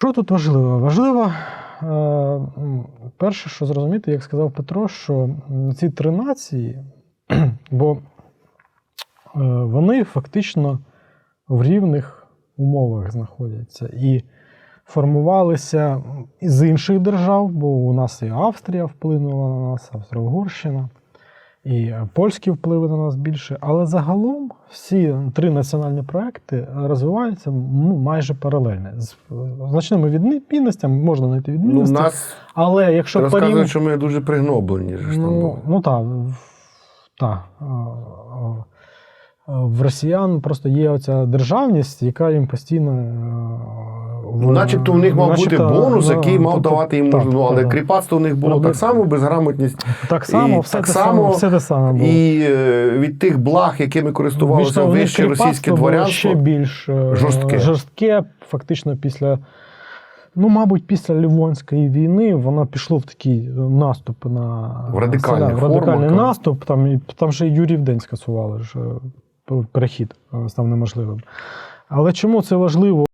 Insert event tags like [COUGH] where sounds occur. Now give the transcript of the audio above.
Що тут важливо? Важливо, е, перше, що зрозуміти, як сказав Петро, що ці три нації, [CLEARS THROAT] бо е, вони фактично в рівних умовах знаходяться і формувалися з інших держав, бо у нас і Австрія вплинула на нас, Австро-Угорщина, і е, польські впливи на нас більше. Але загалом всі три національні проекти розвиваються ну, майже паралельно. З е, значними відмінностями можна знайти Ну, відмінності. нас але якщо розказують, порівняти. що ми дуже пригноблені. Ж там Ну, ну так. Так. В росіян просто є оця державність, яка їм постійно. Ну, начебто в них мав бути бонус, ну, який мав тобто, давати їм можливо, але кріпацтво в них було Роби- так само, безграмотність. Так само, і все так те само, все те саме було. І е, від тих благ, якими користувалося вище російське дворянство, ще більш е, жорстке. жорстке, фактично після. Ну, мабуть, після Лівонської війни воно пішло в такий наступ на В радикальних селян, в радикальний формах, наступ. Там, і, там ще й Юрів День скасували, ж, е, перехід став неможливим. Але чому це важливо?